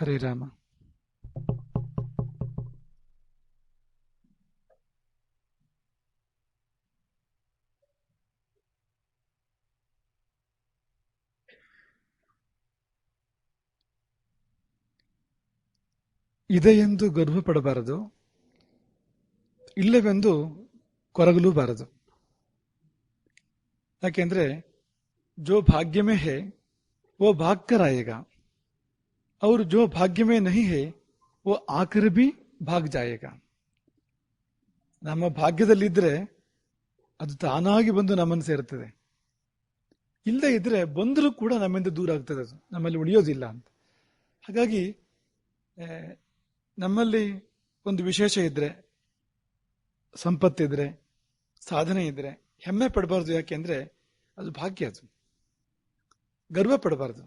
ಹರೇ ರಾಮ. ಇದೆ ಎಂದು ಗರ್ವ ಪಡಬಾರದು ಇಲ್ಲವೆಂದು ಕೊರಗಲೂಬಾರದು. ಯಾಕೆಂದ್ರೆ ಜೋ ಭಾಗ್ಯಮೇ ಹೇ ಓ ಭಾಗ್ಯರಾಯಗ. और जो भाग्य में नहीं है वो आकर भी ಭಾಗ ಜಾಯೇಗ ನಮ್ಮ ಭಾಗ್ಯದಲ್ಲಿದ್ರೆ ಅದು ತಾನಾಗಿ ಬಂದು ನಮ್ಮನ್ನು ಸೇರುತ್ತದೆ ಇಲ್ಲದೆ ಇದ್ರೆ ಬಂದರೂ ಕೂಡ ನಮ್ಮಿಂದ ದೂರ ಆಗ್ತದೆ ಅದು ನಮ್ಮಲ್ಲಿ ಉಳಿಯೋದಿಲ್ಲ ಅಂತ ಹಾಗಾಗಿ ಆ, ನಮ್ಮಲ್ಲಿ ಒಂದು ವಿಶೇಷ ಇದ್ರೆ ಸಂಪತ್ತಿದ್ರೆ ಸಾಧನೆ ಇದ್ರೆ ಹೆಮ್ಮೆ ಪಡಬಾರ್ದು ಯಾಕೆಂದ್ರೆ ಅದು ಭಾಗ್ಯ ಅದು ಗರ್ವ ಪಡಬಾರ್ದು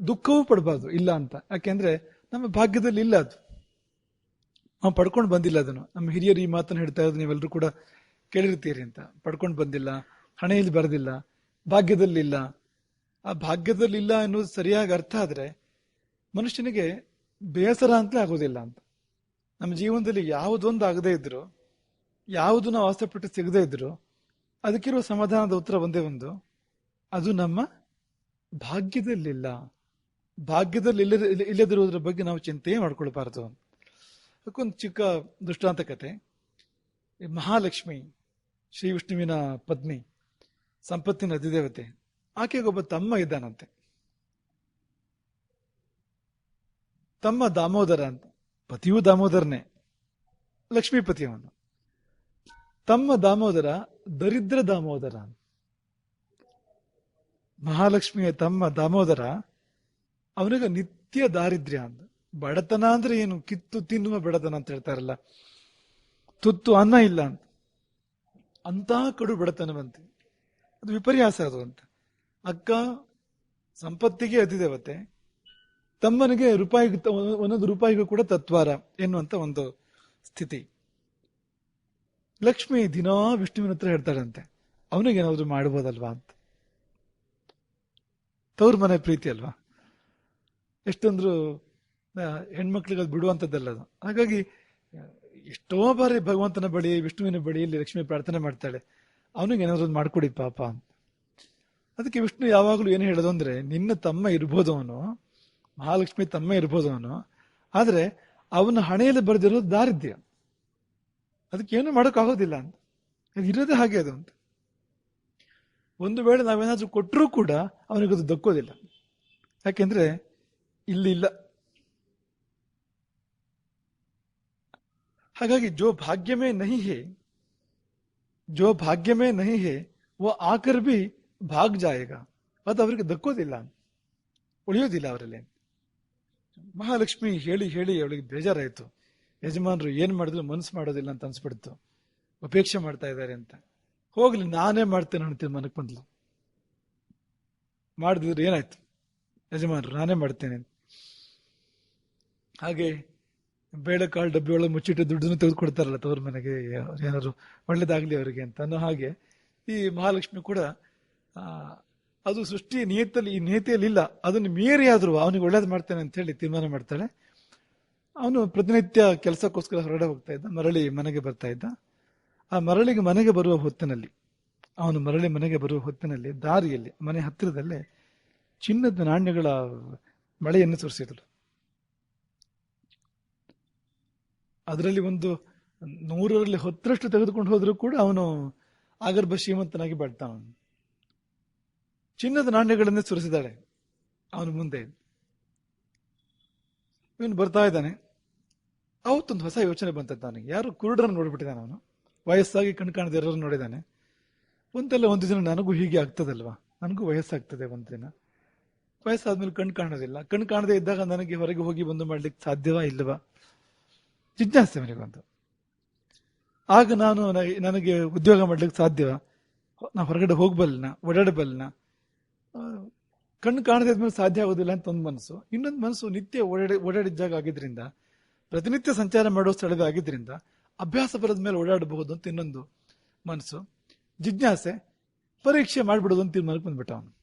ದುಃಖವೂ ಪಡಬಾರ್ದು, ಇಲ್ಲ ಅಂತ. ಯಾಕೆಂದ್ರೆ ನಮ್ಮ ಭಾಗ್ಯದಲ್ಲಿ ಇಲ್ಲ ಅದು. ನಾವು ಪಡ್ಕೊಂಡು ಬಂದಿಲ್ಲ ಅದನ್ನು. ನಮ್ಮ ಹಿರಿಯರು ಈ ಮಾತನ್ನು ಹೇಳ್ತಾ ಇರೋದು ನೀವೆಲ್ಲರೂ ಕೂಡ ಕೇಳಿರ್ತೀರಿ ಅಂತ. ಪಡ್ಕೊಂಡು ಬಂದಿಲ್ಲ, ಹಣೆಯಲ್ಲಿ ಬರೆದಿಲ್ಲ ಭಾಗ್ಯದಲ್ಲಿಲ್ಲ ಆ ಭಾಗ್ಯದಲ್ಲಿಲ್ಲ ಅನ್ನೋದು ಸರಿಯಾಗಿ ಅರ್ಥ ಆದ್ರೆ ಮನುಷ್ಯನಿಗೆ ಬೇಸರ ಅಂತಲೇ ಆಗೋದಿಲ್ಲ ಅಂತ. ನಮ್ಮ ಜೀವನದಲ್ಲಿ ಯಾವುದೊಂದು ಆಗದೇ ಇದ್ರು, ಯಾವುದು ನಾವು ಆಸೆಪಟ್ಟು ಸಿಗದೇ ಇದ್ರು, ಅದಕ್ಕಿರುವ ಸಮಾಧಾನದ ಉತ್ತರ ಒಂದೇ ಒಂದು. ಅದು ನಮ್ಮ ಭಾಗ್ಯದಲ್ಲಿಲ್ಲ. ಭಾಗ್ಯದಲ್ಲಿ ಇಲ್ಲದ ಇಲ್ಲದಿರುವುದರ ಬಗ್ಗೆ ನಾವು ಚಿಂತೆ ಮಾಡ್ಕೊಳ್ಬಾರ್ದು. ಅದಕ್ಕೊಂದು ಚಿಕ್ಕ ದೃಷ್ಟಾಂತ ಕತೆ ಮಹಾಲಕ್ಷ್ಮಿ, ಶ್ರೀ ವಿಷ್ಣುವಿನ ಪತ್ನಿ ಸಂಪತ್ತಿನ ಅಧಿದೇವತೆ ಆಕೆಗೊಬ್ಬ ತಮ್ಮ ಇದ್ದಾನಂತೆ. ತಮ್ಮ ದಾಮೋದರ ಅಂತ. ಪತಿಯೂ ದಾಮೋದರನೇ. ಲಕ್ಷ್ಮೀಪತಿ ಅವನು. ತಮ್ಮ ದಾಮೋದರ, ದರಿದ್ರ ದಾಮೋದರ ಮಹಾಲಕ್ಷ್ಮಿಯ ತಮ್ಮ ದಾಮೋದರ ಅವನಿಗೆ ನಿತ್ಯ ದಾರಿದ್ರ್ಯ ಅಂತ ಬಡತನ ಅಂದ್ರೆ ಏನು? ಕಿತ್ತು ತಿನ್ನುವ ಬಡತನ ಅಂತ ಹೇಳ್ತಾರಲ್ಲ. ತುತ್ತು ಅನ್ನ ಇಲ್ಲ ಅಂತ. ಅಂತ ಕಡು ಬಡತನವಂತೆ. ಅದು ವಿಪರ್ಯಾಸ ಅದು ಅಂತ. ಅಕ್ಕ ಸಂಪತ್ತಿಗೆ ಅತಿದೇವತೆ. ತಮ್ಮನಿಗೆ ರೂಪಾಯಿ ಒಂದೊಂದು ರೂಪಾಯಿಗೂ ಕೂಡ ತತ್ವಾರ ಎನ್ನುವಂತ ಒಂದು ಸ್ಥಿತಿ. ಲಕ್ಷ್ಮಿ ದಿನಾ ವಿಷ್ಣುವಿನ ಹತ್ರ ಹೇಳ್ತಾಳಂತೆ. ಅವನಿಗೇನಾದ್ರು ಮಾಡ್ಬೋದಲ್ವಾ ಅಂತ. ತವ್ರ ಮನೆ ಪ್ರೀತಿ ಅಲ್ವಾ? ಎಷ್ಟೊಂದ್ರು ಹೆಣ್ಮಕ್ಳಿಗೆ ಅದು ಬಿಡುವಂಥದ್ದಲ್ಲ ಅದು. ಹಾಗಾಗಿ, ಎಷ್ಟೋ ಬಾರಿ ಭಗವಂತನ ಬಳಿ, ವಿಷ್ಣುವಿನ ಬಳಿ ಇಲ್ಲಿ ಲಕ್ಷ್ಮಿ ಪ್ರಾರ್ಥನೆ ಮಾಡ್ತಾಳೆ. ಅವನಿಗೆ ಏನಾದ್ರು ಒಂದು ಮಾಡ್ಕೊಡಿ ಪಾಪ ಅಂತ. ಅದಕ್ಕೆ ವಿಷ್ಣು ಯಾವಾಗಲೂ ಏನು ಹೇಳೋದು ಅಂದ್ರೆ, ನಿನ್ನ ತಮ್ಮ ಇರ್ಬೋದು ಅವನು, ಮಹಾಲಕ್ಷ್ಮಿ ತಮ್ಮ ಇರ್ಬೋದು ಅವನು, ಆದರೆ ಅವನ ಹಣೆಯಲ್ಲಿ ಬರೆದಿರೋದು ದಾರಿದ್ರ್ಯ. ಅದಕ್ಕೆ ಏನು ಮಾಡೋಕ್ಕಾಗೋದಿಲ್ಲ ಅಂತ. ಅದು ಇರೋದೇ ಹಾಗೆ ಅದು ಅಂತ. ಒಂದು ವೇಳೆ ನಾವೇನಾದ್ರೂ ಕೊಟ್ಟರೂ ಕೂಡ ಅವನಿಗದು ದಕ್ಕೋದಿಲ್ಲ. ಯಾಕೆಂದ್ರೆ ಇಲ್ಲಿಲ್ಲ. ಹಾಗಾಗಿ ಜೋ ಭಾಗ್ಯಮೇ ನಹಿ ಹೇ, ಜೋ ಭಾಗ್ಯಮೇ ನಹಿ ಹೇ, ವ ಆಕರ್ ಬಿ ಭಾಗ್ ಜಾಯೇಗ. ಅದು ಅವರಿಗೆ ದಕ್ಕೋದಿಲ್ಲ. ಉಳಿಯೋದಿಲ್ಲ ಅವರಲ್ಲಿ. ಮಹಾಲಕ್ಷ್ಮಿ ಹೇಳಿ ಹೇಳಿ ಅವಳಿಗೆ ಬೇಜಾರಾಯಿತು. ಯಜಮಾನರು ಏನು ಮಾಡಿದ್ರು ಮನಸ್ಸು ಮಾಡೋದಿಲ್ಲ ಅಂತ ಅನ್ಸ್ಬಿಡ್ತು. ಉಪೇಕ್ಷೆ ಮಾಡ್ತಾ ಇದಾರೆ ಅಂತ. ಹೋಗ್ಲಿ, ನಾನೇ ಮಾಡ್ತೇನೆ ಅಂತ ಮನಕ್ಕೆ ಬಂದ್ಲು. ಮಾಡಿದ್ರು ಏನಾಯ್ತು? ಯಜಮಾನರು, ನಾನೇ ಮಾಡ್ತೇನೆ ಅಂತ. ಹಾಗೆ ಬೇಳೆಕಾಳು ಡಬ್ಬಿ ಒಳಗೆ ಮುಚ್ಚಿಟ್ಟು ದುಡ್ಡನ್ನು ತೆಗೆದುಕೊಡ್ತಾರಲ್ಲ ತವ್ರ ಮನೆಗೆ, ಏನಾದ್ರು ಒಳ್ಳೇದಾಗ್ಲಿ ಅವರಿಗೆ ಅಂತ ಅನ್ನೋ ಹಾಗೆ ಈ ಮಹಾಲಕ್ಷ್ಮಿ ಕೂಡ ಅದು ಸೃಷ್ಟಿ ನಿಯತಲ್ಲಿ ಈ ನಿಯತಿಯಲ್ಲಿ ಇಲ್ಲ. ಅದನ್ನು ಮೀರಿ ಆದ್ರೂ ಅವನಿಗೆ ಒಳ್ಳೇದು ಮಾಡ್ತೇನೆ ಅಂತ ಹೇಳಿ ತೀರ್ಮಾನ ಮಾಡ್ತಾಳೆ. ಅವನು ಪ್ರತಿನಿತ್ಯ ಕೆಲಸಕ್ಕೋಸ್ಕರ ಹೊರಗಡೆ ಹೋಗ್ತಾ ಇದ್ದ, ಮರಳಿ ಮನೆಗೆ ಬರ್ತಾ ಇದ್ದ. ಆ ಮರಳಿಗೆ ಮನೆಗೆ ಬರುವ ಹೊತ್ತಿನಲ್ಲಿ, ಅವನು ಮರಳಿ ಮನೆಗೆ ಬರುವ ಹೊತ್ತಿನಲ್ಲಿ, ದಾರಿಯಲ್ಲಿ, ಮನೆ ಹತ್ತಿರದಲ್ಲೇ ಚಿನ್ನದ ನಾಣ್ಯಗಳ ಮಳೆಯನ್ನು ಸುರಿಸಿದಳು. ಅದರಲ್ಲಿ ಒಂದು ನೂರರಲ್ಲಿ ಹತ್ತರಷ್ಟು ತೆಗೆದುಕೊಂಡು ಹೋದರೂ ಕೂಡ ಅವನು ಆಗರ್ಭ ಶ್ರೀಮಂತನಾಗಿ ಬಾಳ್ತಾನ ಅವನು. ಚಿನ್ನದ ನಾಣ್ಯಗಳನ್ನೇ ಸುರಿಸಿದ್ದಾಳೆ. ಅವನು ಮುಂದೆ ಇವನು ಬರ್ತಾ ಇದ್ದಾನೆ. ಅವತ್ತೊಂದು ಹೊಸ ಯೋಚನೆ ಬಂತದ್ದು ನನಗೆ ಯಾರು ಕುರುಡರನ್ನು ನೋಡಿಬಿಟ್ಟಿದ್ದಾನೆ ಅವನು. ವಯಸ್ಸಾಗಿ ಕಣ್ ಕಾಣದೆ ಎಲ್ಲರೂ ನೋಡಿದ್ದಾನೆ. ಒಂದಲ್ಲ ಒಂದು ದಿನ ನನಗೂ ಹೀಗೆ ಆಗ್ತದಲ್ವಾ? ನನಗೂ ವಯಸ್ಸಾಗ್ತದೆ ಒಂದು ದಿನ. ವಯಸ್ಸಾದ್ಮೇಲೆ ಕಣ್ ಕಾಣೋದಿಲ್ಲ. ಕಣ್ ಕಾಣದೇ ಇದ್ದಾಗ ನನಗೆ ಹೊರಗೆ ಹೋಗಿ ಬಂದು ಮಾಡ್ಲಿಕ್ಕೆ ಸಾಧ್ಯವಾ ಇಲ್ಲವಾ? ಜಿಜ್ಞಾಸೆ ಅವನಿಗೆ ಒಂದು ಆಗ ನಾನು ನನಗೆ- ಉದ್ಯೋಗ ಮಾಡ್ಲಿಕ್ಕೆ ಸಾಧ್ಯವಾ? ನಾ ಹೊರಗಡೆ ಹೋಗ್ಬಲ್ನ, ಓಡಾಡಬಲ್ನ ಕಣ್ಣು ಕಾಣದಿದ್ಮೇಲೆ ಸಾಧ್ಯ ಆಗೋದಿಲ್ಲ ಅಂತ ಒಂದು ಮನಸ್ಸು. ಇನ್ನೊಂದು ಮನಸ್ಸು ನಿತ್ಯ ಓಡಾಡಿ, ಓಡಾಡಿದ ಜಾಗ ಆಗಿದ್ರಿಂದ, ಪ್ರತಿನಿತ್ಯ ಸಂಚಾರ ಮಾಡೋ ಸ್ಥಳದ ಆಗಿದ್ರಿಂದ, ಅಭ್ಯಾಸ ಬರದ ಮೇಲೆ ಓಡಾಡಬಹುದು ಅಂತ ಇನ್ನೊಂದು ಮನಸ್ಸು. ಜಿಜ್ಞಾಸೆ, ಪರೀಕ್ಷೆ ಮಾಡ್ಬಿಡೋದು ಅಂತ ತೀರ್ಮಾನಕ್ಕೆ ಬಂದ್ಬಿಟ್ಟ ಅವನು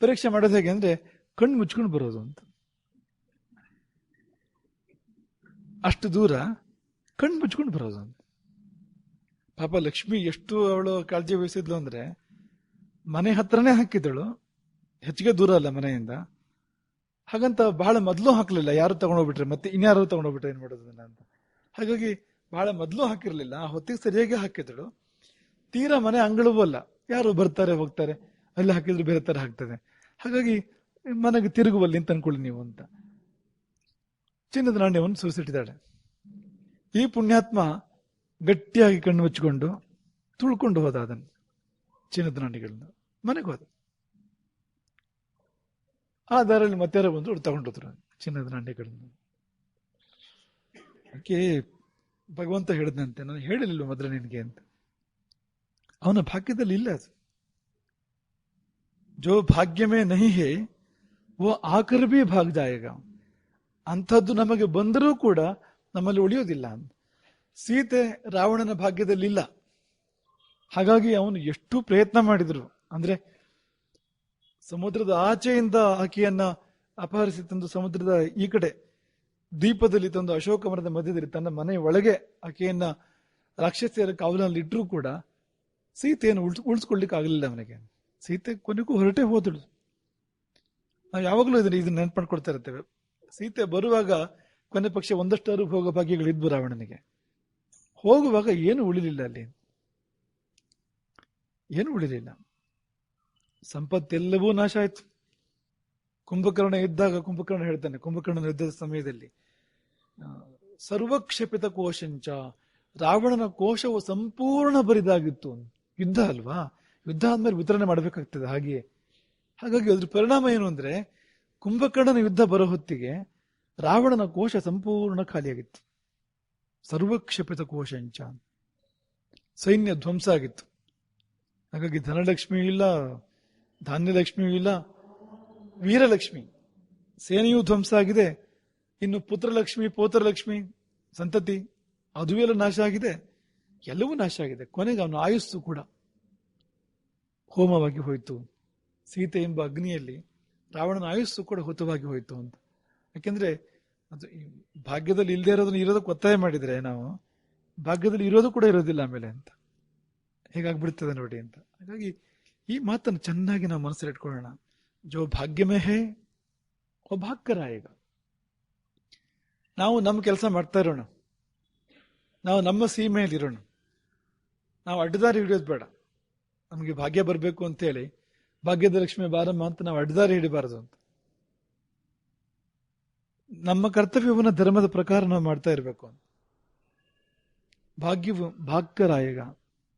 ಪರೀಕ್ಷೆ ಮಾಡೋದು ಹೇಗೆ ಅಂದ್ರೆ ಕಣ್ಣು ಮುಚ್ಕೊಂಡು ಬರೋದು ಅಂತ. ಅಷ್ಟು ದೂರ ಕಣ್ಣು ಮುಚ್ಕೊಂಡು ಬರೋದು ಪಾಪ ಲಕ್ಷ್ಮಿ ಎಷ್ಟು ಅವಳು ಕಾಳಜಿ ವಹಿಸಿದ್ಲು ಅಂದ್ರೆ ಮನೆ ಹತ್ರನೇ ಹಾಕಿದಳು ಹೆಚ್ಚಿಗೆ ದೂರ ಅಲ್ಲ ಮನೆಯಿಂದ. ಹಾಗಂತ ಬಹಳ ಮೊದಲು ಹಾಕಲಿಲ್ಲ. ಯಾರು ತಗೊಂಡೋಗ್ಬಿಟ್ರೆ? ಮತ್ತೆ ಇನ್ಯಾರು ತಗೊಂಡೋಗ್ಬಿಟ್ರೆ ಏನು ಮಾಡೋದು ಅಂತ. ಹಾಗಾಗಿ ಬಹಳ ಮೊದಲು ಹಾಕಿರಲಿಲ್ಲ. ಆ ಹೊತ್ತಿಗೆ ಸರಿಯಾಗಿ ಹಾಕಿದಳು ತೀರಾ ಮನೆ ಅಂಗಳವೂ ಅಲ್ಲ. ಯಾರು ಬರ್ತಾರೆ, ಹೋಗ್ತಾರೆ, ಅಲ್ಲಿ ಹಾಕಿದ್ರೆ ಬೇರೆ ತರ ಹಾಕ್ತದೆ ಹಾಗಾಗಿ ಮನೆಗೆ ತಿರುಗುವಲ್ಲಿ ಅಂತ ಅನ್ಕೊಳ್ಳಿ ನೀವು ಅಂತ. ಚಿನ್ನದ ನಾಣ್ಯವನ್ನು ಸುರಿಸಿಟ್ಟಿದ್ದಾಳೆ. ಈ ಪುಣ್ಯಾತ್ಮ ಗಟ್ಟಿಯಾಗಿ ಕಣ್ಣು ಮುಚ್ಚಿಕೊಂಡು ತುಳ್ಕೊಂಡು ಹೋದ ಅದನ್ನು ಚಿನ್ನದ ನಾಣ್ಯಗಳನ್ನ ಮನೆಗೆ ಹೋದ. ಆ ದಾರಲ್ಲಿ ಮತ್ತೆ ಬಂದು ತಗೊಂಡೋದ್ರು ಚಿನ್ನದ ನಾಣ್ಯಗಳನ್ನು ಅದಕ್ಕೆ ಭಗವಂತ ಹೇಳಿದಂತೆ, ನಾನು ಹೇಳಿರ್ಲಿಲ್ಲ ಮೊದಲ ನಿನಗೆ ಅಂತ. ಅವನ ಭಾಗ್ಯದಲ್ಲಿ ಇಲ್ಲ ಅದು. ಜೋ ಭಾಗ್ಯಮೇ ನಹಿ ಹೇ ಓ ಆಕರ್ ಭೀ ಭಾಗ್ ಜಾಯಗ ಅಂಥದ್ದು ನಮಗೆ ಬಂದರೂ ಕೂಡ ನಮ್ಮಲ್ಲಿ ಉಳಿಯೋದಿಲ್ಲ. ಸೀತೆ ರಾವಣನ ಭಾಗ್ಯದಲ್ಲಿ ಇಲ್ಲ ಹಾಗಾಗಿ ಅವನು ಎಷ್ಟು ಪ್ರಯತ್ನ ಮಾಡಿದ್ರು. ಅಂದ್ರೆ ಸಮುದ್ರದ ಆಚೆಯಿಂದ ಆಕೆಯನ್ನ ಅಪಹರಿಸಿ ತಂದು ಸಮುದ್ರದ ಈ ಕಡೆ ದ್ವೀಪದಲ್ಲಿ ತಂದು ಅಶೋಕ ಮರದ ಮಧ್ಯದಲ್ಲಿ ತನ್ನ ಮನೆಯ ಒಳಗೆ ಆಕೆಯನ್ನ ರಾಕ್ಷಸಿಯರ ಕಾವಲಲ್ಲಿ ಇಟ್ಟರೂ ಕೂಡ ಸೀತೆಯನ್ನು ಉಳ್ಸ್ ಉಳಿಸ್ಕೊಳ್ಲಿಕ್ಕೆ ಆಗಲಿಲ್ಲ ಅವನಿಗೆ. ಸೀತೆ ಕೊನೆಗೂ ಹೊರಟೇ ಹೋದಳು. ನಾವು ಯಾವಾಗಲೂ ಇದನ್ನ ಇದನ್ನ ನೆನ್ಪು ಇರ್ತೇವೆ. ಸೀತೆ ಬರುವಾಗ ಕೊನೆ ಪಕ್ಷ ಒಂದಷ್ಟು ಹೋಗೋ ಭಾಗ್ಯಗಳಿದ್ವು ರಾವಣನಿಗೆ. ಹೋಗುವಾಗ ಏನು ಉಳಿಲಿಲ್ಲ ಅಲ್ಲಿ? ಏನು ಉಳಿಲಿಲ್ಲ? ಸಂಪತ್ತೆಲ್ಲವೂ ನಾಶ ಆಯ್ತು. ಕುಂಭಕರ್ಣ ಇದ್ದಾಗ ಕುಂಭಕರ್ಣ ಹೇಳ್ತಾನೆ, ಕುಂಭಕರ್ಣನ ಯುದ್ಧದ ಸಮಯದಲ್ಲಿ ಸರ್ವಕ್ಷಪಿತ ಕೋಶಂಚ, ರಾವಣನ ಕೋಶವು ಸಂಪೂರ್ಣ ಬರಿದಾಗಿತ್ತು. ಯುದ್ಧ ಅಲ್ವಾ? ಯುದ್ಧ ಆದ್ಮೇಲೆ ವಿತರಣೆ ಮಾಡಬೇಕಾಗ್ತದೆ ಹಾಗೆಯೇ. ಹಾಗಾಗಿ ಅದ್ರ ಪರಿಣಾಮ ಏನು ಅಂದ್ರೆ ಕುಂಭಕರ್ಣನ ಯುದ್ಧ ಬರೋ ಹೊತ್ತಿಗೆ ರಾವಣನ ಕೋಶ ಸಂಪೂರ್ಣ ಖಾಲಿಯಾಗಿತ್ತು. ಸರ್ವಕ್ಷಪಿತ ಕೋಶಂಚ. ಸೈನ್ಯ ಧ್ವಂಸ ಆಗಿತ್ತು. ಹಾಗಾಗಿ ಧನಲಕ್ಷ್ಮಿಯೂ ಇಲ್ಲ ಧಾನ್ಯಲಕ್ಷ್ಮಿಯೂ ಇಲ್ಲ, ವೀರಲಕ್ಷ್ಮಿ. ಸೇನೆಯೂ ಧ್ವಂಸ ಆಗಿದೆ. ಇನ್ನು ಪುತ್ರಲಕ್ಷ್ಮಿ, ಪೋತ್ರಲಕ್ಷ್ಮಿ, ಸಂತತಿ ಅದು ಎಲ್ಲ ನಾಶ ಆಗಿದೆ. ಎಲ್ಲವೂ ನಾಶ ಆಗಿದೆ. ಕೊನೆಗೆ ಅವನು ಆಯುಸ್ಸು ಕೂಡ ಹೋಮವಾಗಿ ಹೋಯಿತು. ಸೀತೆ ಎಂಬ ಅಗ್ನಿಯಲ್ಲಿ ರಾವಣನ ಆಯುಸ್ಸು ಕೂಡ ಹುತವಾಗಿ ಹೋಯಿತು ಅಂತ. ಯಾಕೆಂದ್ರೆ ಅದು ಭಾಗ್ಯದಲ್ಲಿ ಇಲ್ಲದೆ ಇರೋದನ್ನ ಇರೋದಕ್ಕೆ ಒತ್ತಾಯ ಮಾಡಿದ್ರೆ ನಾವು, ಭಾಗ್ಯದಲ್ಲಿ ಇರೋದು ಕೂಡ ಇರೋದಿಲ್ಲ ಆಮೇಲೆ ಅಂತ. ಹೇಗಾಗ್ಬಿಡ್ತದೆ ನೋಡಿ ಅಂತ. ಹಾಗಾಗಿ ಈ ಮಾತನ್ನು ಚೆನ್ನಾಗಿ ನಾವು ಮನಸ್ಸಲ್ಲಿ ಇಟ್ಕೊಳ್ಳೋಣ. ಜೋ ಭಾಗ್ಯಮೇ ಹೇ ಭಾಗ್ಯರ ಈಗ ನಾವು ನಮ್ಮ ಕೆಲಸ ಮಾಡ್ತಾ ಇರೋಣ. ನಾವು ನಮ್ಮ ಸೀಮೆಯಲ್ಲಿ ಇರೋಣ ನಾವು ಅಡ್ಡದಾರಿ ಹಿಡಿಯೋದು ಬೇಡ. ನಮಗೆ ಭಾಗ್ಯ ಬರಬೇಕು ಅಂತೇಳಿ ಭಾಗ್ಯದ ಲಕ್ಷ್ಮಿ ಬಾರಮ್ಮ ಅಂತ ನಾವು ಅಡ್ಡದಾರಿ ಹಿಡಿಬಾರದು ಅಂತ. ನಮ್ಮ ಕರ್ತವ್ಯವನ್ನು ಧರ್ಮದ ಪ್ರಕಾರ ನಾವು ಮಾಡ್ತಾ ಇರಬೇಕು ಅಂತ. ಭಾಗ್ಯವು ಭಾಗ್ಯರಾಯಗ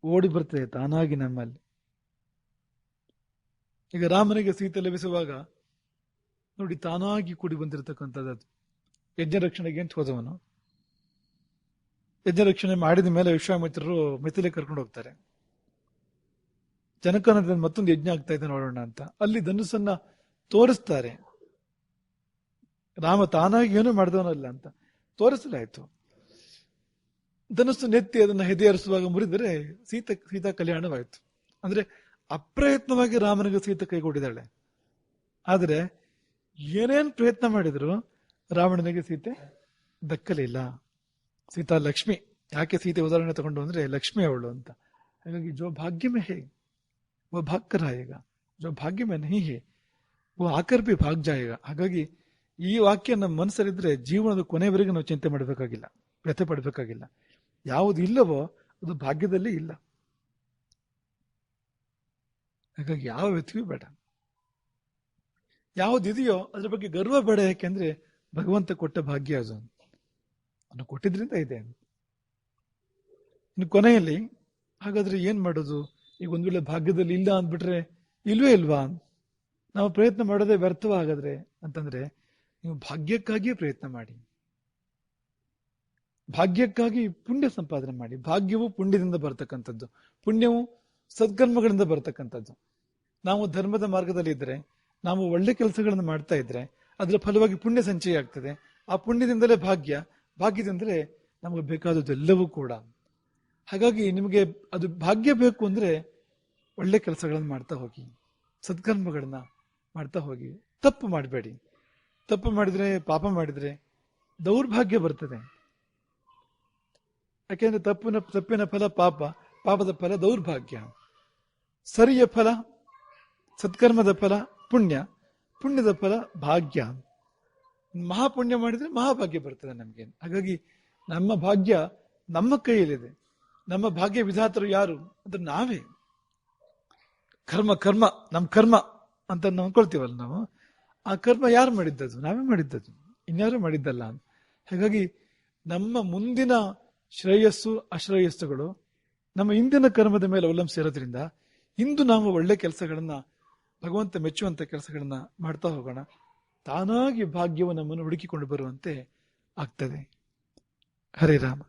ಓಡಿ ಬರ್ತದೆ ತಾನಾಗಿ ನಮ್ಮಲ್ಲಿ. ಈಗ ರಾಮನಿಗೆ ಸೀತೆ ಲಭಿಸುವಾಗ ನೋಡಿ ತಾನಾಗಿ ಕೂಡಿ ಬಂದಿರತಕ್ಕಂಥದ್ದು ಯಜ್ಞ ರಕ್ಷಣೆಗೆ ಅಂತ ಹೋದವನು. ಯಜ್ಞ ರಕ್ಷಣೆ ಮಾಡಿದ ಮೇಲೆ ವಿಶ್ವಾಮಿತ್ರರು ಮಿಥಿಲೆ ಕರ್ಕೊಂಡು ಹೋಗ್ತಾರೆ. ಜನಕನ ಮತ್ತೊಂದು ಯಜ್ಞ ಆಗ್ತಾ ಇದೆ ನೋಡೋಣ ಅಂತ. ಅಲ್ಲಿ ಧನುಸ್ಸನ್ನ ತೋರಿಸ್ತಾರೆ. ರಾಮ ತಾನಾಗಿ ಏನು ಮಾಡಿದವನಲ್ಲ ಅಂತ. ತೋರಿಸಲಾಯ್ತು. ಧನುಸ್ಸು ನೆತ್ತಿ ಅದನ್ನ ಹೆದೆಯರಿಸುವಾಗ ಮುರಿದರೆ ಸೀತ, ಸೀತಾ ಕಲ್ಯಾಣವಾಯಿತು. ಅಂದ್ರೆ ಅಪ್ರಯತ್ನವಾಗಿ ರಾಮನಿಗೆ ಸೀತ ಕೈಗೊಂಡಿದ್ದಾಳೆ. ಆದ್ರೆ ಏನೇನ್ ಪ್ರಯತ್ನ ಮಾಡಿದ್ರು ರಾವಣನಿಗೆ ಸೀತೆ ದಕ್ಕಲಿಲ್ಲ. ಸೀತಾ ಲಕ್ಷ್ಮಿ, ಯಾಕೆ ಸೀತೆ ಉದಾಹರಣೆ ತಗೊಂಡು ಅಂದ್ರೆ ಲಕ್ಷ್ಮಿ ಅವಳು ಅಂತ. ಹಾಗಾಗಿ ಜೋ ಭಾಗ್ಯಮೇ ಹೇ. वह भाग कर आएगा। जो भाग्य में नहीं है, वो ಆಕರ್ ಬಿ ಭಾಗ ಜಾಯೇಗ ಹಾಗಾಗಿ ಈ ವಾಕ್ಯ ನಮ್ಮ ಮನಸ್ಸಲ್ಲಿದ್ರೆ ಜೀವನದ ಕೊನೆವರೆಗೂ ನಾವು ಚಿಂತೆ ಮಾಡಬೇಕಾಗಿಲ್ಲ, ವ್ಯಥೆ ಪಡಬೇಕಾಗಿಲ್ಲ. ಯಾವುದು ಇಲ್ಲವೋ ಅದು ಭಾಗ್ಯದಲ್ಲಿ ಇಲ್ಲ. ಹಾಗಾಗಿ ಯಾವ ವ್ಯಕ್ತಿಯೂ ಬೇಡ. ಯಾವುದಿದೆಯೋ ಅದ್ರ ಬಗ್ಗೆ ಗರ್ವ ಬೇಡ, ಯಾಕೆಂದ್ರೆ ಭಗವಂತ ಕೊಟ್ಟ ಭಾಗ್ಯ ಅದು. ಅನ್ನು ಕೊಟ್ಟಿದ್ರಿಂದ ಇದೆ ಇನ್ನು ಕೊನೆಯಲ್ಲಿ ಹಾಗಾದ್ರೆ ಏನ್ ಮಾಡೋದು? ಈಗ ಒಂದ್ ವೇಳೆ ಭಾಗ್ಯದಲ್ಲಿ ಇಲ್ಲ ಅಂದ್ಬಿಟ್ರೆ ಇಲ್ವೇ ಇಲ್ವಾ? ನಾವು ಪ್ರಯತ್ನ ಮಾಡೋದೇ ವ್ಯರ್ಥವಾಗಾದ್ರೆ ಅಂತಂದ್ರೆ ನೀವು ಭಾಗ್ಯಕ್ಕಾಗಿಯೇ ಪ್ರಯತ್ನ ಮಾಡಿ. ಭಾಗ್ಯಕ್ಕಾಗಿ ಪುಣ್ಯ ಸಂಪಾದನೆ ಮಾಡಿ. ಭಾಗ್ಯವು ಪುಣ್ಯದಿಂದ ಬರ್ತಕ್ಕಂಥದ್ದು. ಪುಣ್ಯವು ಸತ್ಕರ್ಮಗಳಿಂದ ಬರ್ತಕ್ಕಂಥದ್ದು. ನಾವು ಧರ್ಮದ ಮಾರ್ಗದಲ್ಲಿ ಇದ್ರೆ, ನಾವು ಒಳ್ಳೆ ಕೆಲಸಗಳನ್ನು ಮಾಡ್ತಾ ಇದ್ರೆ, ಅದರ ಫಲವಾಗಿ ಪುಣ್ಯ ಸಂಚಯ ಆಗ್ತದೆ. ಆ ಪುಣ್ಯದಿಂದಲೇ ಭಾಗ್ಯ, ಭಾಗ್ಯದಿಂದಲೇ ನಮಗೆ ಬೇಕಾದದ್ದೆಲ್ಲವೂ ಕೂಡ. ಹಾಗಾಗಿ ನಿಮಗೆ ಅದು ಭಾಗ್ಯ ಬೇಕು ಅಂದ್ರೆ ಒಳ್ಳೆ ಕೆಲಸಗಳನ್ನು ಮಾಡ್ತಾ ಹೋಗಿ, ಸದ್ಕರ್ಮಗಳನ್ನ ಮಾಡ್ತಾ ಹೋಗಿ, ತಪ್ಪು ಮಾಡಬೇಡಿ. ತಪ್ಪು ಮಾಡಿದ್ರೆ ಪಾಪ ಮಾಡಿದ್ರೆ ದೌರ್ಭಾಗ್ಯ ಬರ್ತದೆ. ಯಾಕೆಂದ್ರೆ ತಪ್ಪಿನ ತಪ್ಪಿನ ಫಲ ಪಾಪ, ಪಾಪದ ಫಲ ದೌರ್ಭಾಗ್ಯ. ಸರಿಯ ಫಲ ಸತ್ಕರ್ಮದ ಫಲ ಪುಣ್ಯ, ಪುಣ್ಯದ ಫಲ ಭಾಗ್ಯ. ಮಹಾಪುಣ್ಯ ಮಾಡಿದ್ರೆ ಮಹಾಭಾಗ್ಯ ಬರ್ತದೆ ನಮಗೆ. ಹಾಗಾಗಿ ನಮ್ಮ ಭಾಗ್ಯ ನಮ್ಮ ಕೈಯಲ್ಲಿದೆ. ನಮ್ಮ ಭಾಗ್ಯ ವಿಧಾತರು ಯಾರು ಅಂದ್ರೆ ನಾವೇ. ಕರ್ಮ ಕರ್ಮ ನಮ್ಮ ಕರ್ಮ ಅಂತ ನಾವು ಅನ್ಕೊಳ್ತೀವಲ್ಲ ನಾವು? ಆ ಕರ್ಮ ಯಾರು ಮಾಡಿದ್ದದು ನಾವೇ ಮಾಡಿದ್ದದು ಇನ್ಯಾರು ಮಾಡಿದ್ದಲ್ಲ ಹಾಗಾಗಿ ನಮ್ಮ ಮುಂದಿನ ಶ್ರೇಯಸ್ಸು ಅಶ್ರೇಯಸ್ಸುಗಳು ನಮ್ಮ ಹಿಂದಿನ ಕರ್ಮದ ಮೇಲೆ ಅವಲಂಬಿಸಿರೋದ್ರಿಂದ ಇಂದು ನಾವು ಒಳ್ಳೆ ಕೆಲಸಗಳನ್ನ, ಭಗವಂತ ಮೆಚ್ಚುವಂತ ಕೆಲಸಗಳನ್ನ ಮಾಡ್ತಾ ಹೋಗೋಣ. ತಾನಾಗಿ ಭಾಗ್ಯವು ನಮ್ಮನ್ನು ಹುಡುಕಿಕೊಂಡು ಬರುವಂತೆ ಆಗ್ತದೆ. ಹರೇ ರಾಮ.